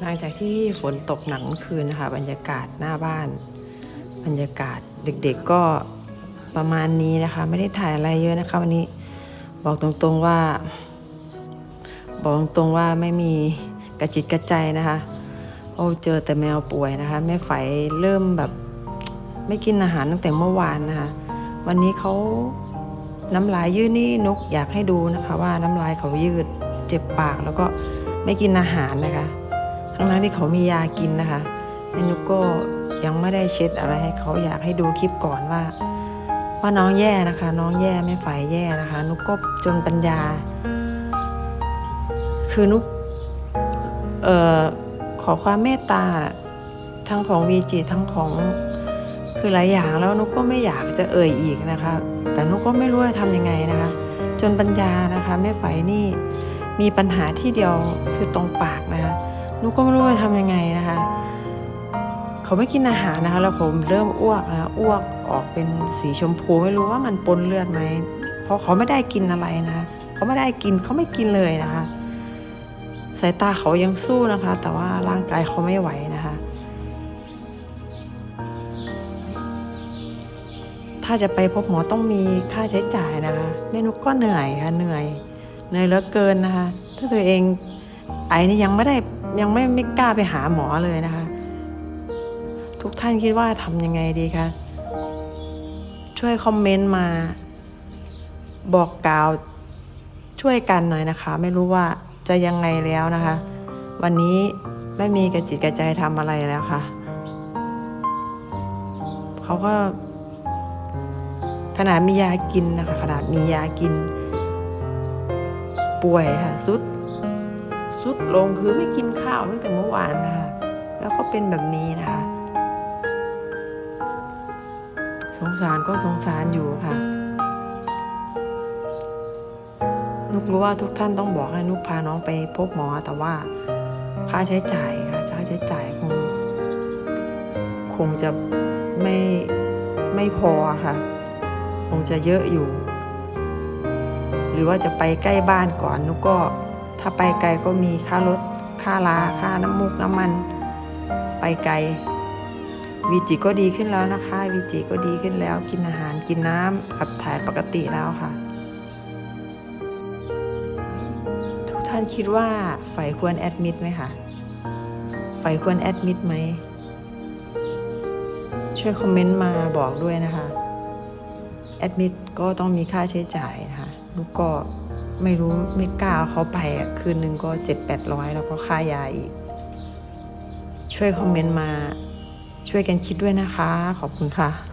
หลังจากที่ฝนตกหนักเมื่อคืนนะคะ บรรยากาศหน้าบ้าน บรรยากาศเด็กๆก็ประมาณนี้นะคะ ไม่ได้ถ่ายอะไรเยอะนะคะวันนี้บอกตรงๆว่า บอกตรงๆว่าไม่มีกระจิตกระใจนะคะ โอ้เจอแต่แมวป่วยนะคะแม่ไฝเริ่มแบบไม่กินอาหารตั้งแต่เมื่อวานนะคะ วันนี้เขาน้ำลายยืดนี่นุกอยากให้ดูนะคะ ว่าน้ำลายเขายืดเจ็บปากแล้วก็ ไม่กินอาหารนะคะทั้งนั้นที่เขามียากินนะคะแม่นุกก็ยังไม่ได้เช็ดอะไรให้เขาอยากให้ดูคลิปก่อนว่า ว่าน้องแย่นะคะ น้องแย่ไม่ฝ่ายแย่นะคะ นุกก็จนปัญญา คือนุกเอ่อขอความเมตตาทั้งของวีจีทั้งของคือหลายอย่างแล้วนุกก็ไม่อยากจะเอ่ยอีกนะคะ แต่นุกก็ไม่รู้จะทำยังไงนะคะ จนปัญญานะคะแม่ไฝนี่ มีปัญหาที่เดียวคือตรงปากนะคะนุกก็ไม่รู้จะทำยังไงนะคะ เขาไม่กินอาหารนะคะ แล้วผมเริ่มอ้วกนะะอ้วกออกเป็นสีชมพูไม่รู้ว่ามันปนเลือดไหมเพราะเขาไม่ได้กินอะไรนะคะเขาไม่ได้กินเขาไม่กินเลยนะคะ สายตาเขายังสู้นะคะ แต่ว่าร่างกายเขาไม่ไหวนะคะ ถ้าจะไปพบหมอต้องมีค่าใช้จ่ายนะคะแม่นุกก็เหนื่อยค่ะเหนื่อย เหนื่อยเหลือเกินนะคะ ถ้าตัวเองไอนี่ยังไม่ได้ยังไม่ไม่กล้าไปหาหมอเลยนะคะ ทุกท่านคิดว่าทำยังไงดีคะช่วยคอมเมนต์มา บอกกล่าวช่วยกันหน่อยนะคะ ไม่รู้ว่าจะยังไงแล้วนะคะ วันนี้ไม่มีกระจิตกระใจทำอะไรแล้วค่ะเขาก็ขนาดมียากินนะคะขนาดมียากิน ป่วยค่ะสุดสุดลงคือไม่กินข้าวตั้งแต่เมื่อวานนะคะแล้วก็เป็นแบบนี้นะคะ สงสารก็สงสารอยู่ค่ะนุกรู้ว่าทุกท่านต้องบอกให้นุกพาน้องไปพบหมอแต่ว่าค่าใช้จ่ายค่ะค่าใช้จ่ายคง คงจะไม่ไม่พอค่ะ คงจะเยอะอยู่ รือว่าจะไปใกล้บ้านก่อนนุกก็ ถ้าไปไกลก็มีค่ารถค่าลาค่าน้ำมูกน้ำมัน ไปไกลวีจิก็ดีขึ้นแล้วนะคะวีจิก็ดีขึ้นแล้ว กินอาหารกินน้ำขับถ่ายปกติแล้วค่ะ ทุกท่านคิดว่าไฟควรแอดมิดไหมคะไฟควรแอดมิดไหมช่วยคอมเมนต์มาบอกด้วยนะคะ แอดมิดก็ต้องมีค่าใช้จ่ายนะคะลูกก็ไม่รู้ไม่กล้าเขาไปอะคืนหนึ่งก็เจ็ดแปดร้อยแล้วก็ค่ายาอีก ช่วยคอมเมนต์มาช่วยกันคิดด้วยนะคะ ขอบคุณค่ะ